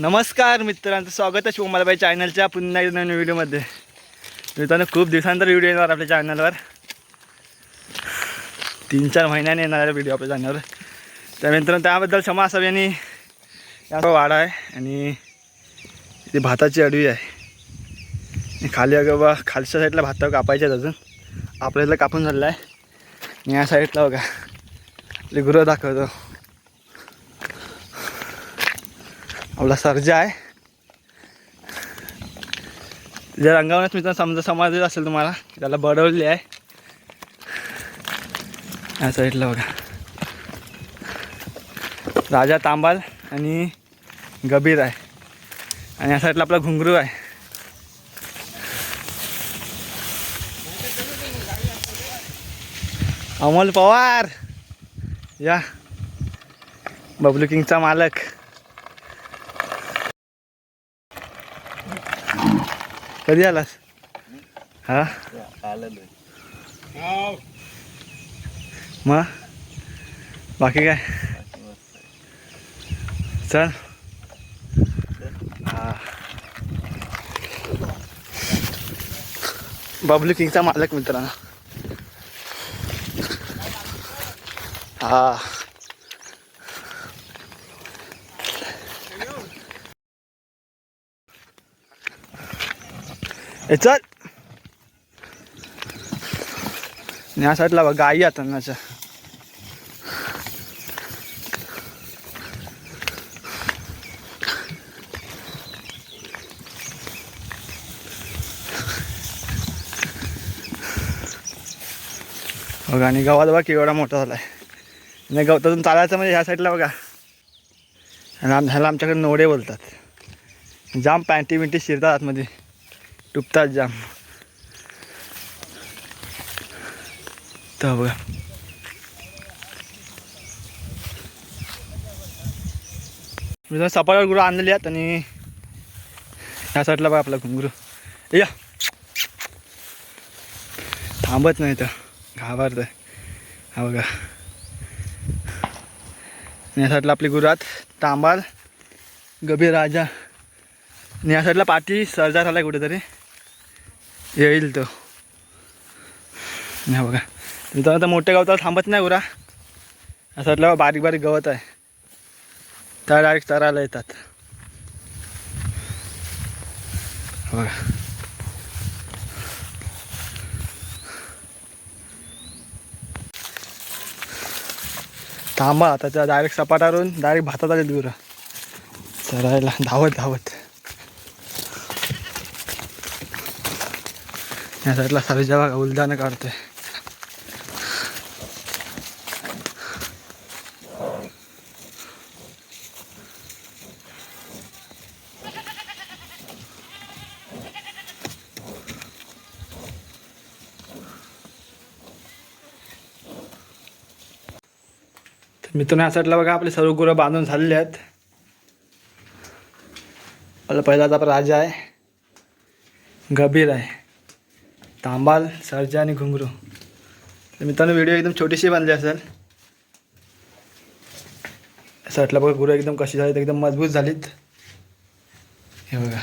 नमस्कार मित्रांचं स्वागत आहे शिवमालाबाई चॅनलच्या पुन्हा एकदा नवीन व्हिडिओमध्ये. मित्रांनो खूप दिवसानंतर व्हिडिओ येणार आपल्या चॅनलवर. तीन चार महिन्याने येणार आहे व्हिडिओ आपल्या चॅनलवर. त्या मित्रांनो त्याबद्दल क्षमा असावी आणि याचा वाडा आहे आणि ती भाताची अडवी आहे. खाली अगं बा खालच्या साईडला भात कापायचे आहेत अजून. आपल्या इथलं कापून झालेलं आहे. आणि या साईडला बघा आपले गुरं दाखवतो. आपला सर्जा आहे. जर रंगावण्यात मित्रांनो समजा समजत असेल तुम्हाला त्याला बडवली आहे. या साईडला बघा. राजा तांबाल आणि गबीर आहे. आणि या साईडला आपला घुंगरू आहे. अमोल पवार. या. बबलू किंगचा मालक. कधी आलास? हा? मग बाकी काय? चल. हा. बबलू किंगचा मालक मित्रांनो. हा. ए चल. आणि या साईडला बघ गाई आता अन्नाच्या बघा आणि गावात बघा केवढा मोठा झाला आहे आणि गवतातून चालायचं म्हणजे ह्या साईडला बघा. आणि आम ह्याला आमच्याकडे नोडे बोलतात. जाम पॅन्टी बिंटी शिरतात आतमध्ये. डुबतात जाम. तर बघा. मी सपाटावर गुरु आणलेली आहेत आणि ह्या साईडला बघा आपला घुंगरू या. थांबत नाही तर घाबरत हा बघा. या साईडला आपली गुरात तांबाल गभीर राजा. आणि या साईडला पाठी सरजा झाला कुठेतरी. येईल तो. नाही बघा. तिथं आता मोठ्या गवताला थांबत नाही गुरा. या साईडला बारीक बारीक गवत आहे. त्या डायरेक्ट चरायला येतात. बघा. थांबा आता त्या डायरेक्ट सपाटावरून डायरेक्ट भातात आले गुरा. चरायला धावत धावत. या साईडला सरजा बघा उलदानं काढतोय मी मित्रांनो या साईडला बघा आपले सर्व गुरं बांधून झालेले आहेत. आपला पहिलाच आपला राजा आहे. गभीर आहे. तांबाल सरजा आणि घुंगरू. तर मित्रांनो व्हिडिओ एकदम छोटीशी बनली असेल. साईडला बघा गुरं एकदम कशी झाली एकदम मजबूत झालीत. हे बघा.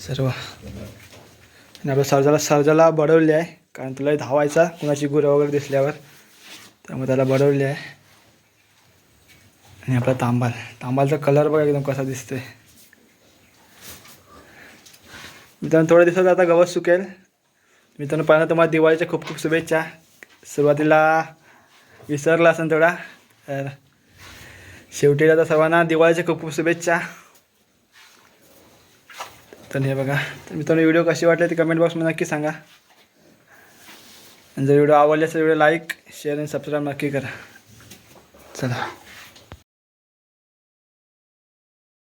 सर्व. आणि आपल्या सर्जाला सर्जाला बडवले आहे कारण तुला धावायचा कुणाची गुरं वगैरे दिसल्यावर. त्यामुळे त्याला बडवले आहे. आणि आपला तांबाल. तांबालचा कलर बघा एकदम कसा दिसतोय. मित्रांनो थोड्या दिवसात आता गवत सुकेल. मित्रांनो पहिला तुम्हाला दिवाळीच्या खूप खूप शुभेच्छा. सुरुवातीला विसरला असेल थोडा तर शेवटी आता सर्वांना दिवाळीच्या खूप खूप शुभेच्छा. तर हे बघा तर मित्रांनो व्हिडिओ कशी वाटले ते कमेंट बॉक्समध्ये नक्की सांगा. आणि जर व्हिडिओ आवडले असेल व्हिडिओ लाईक शेअर आणि सबस्क्राईब नक्की करा. चला.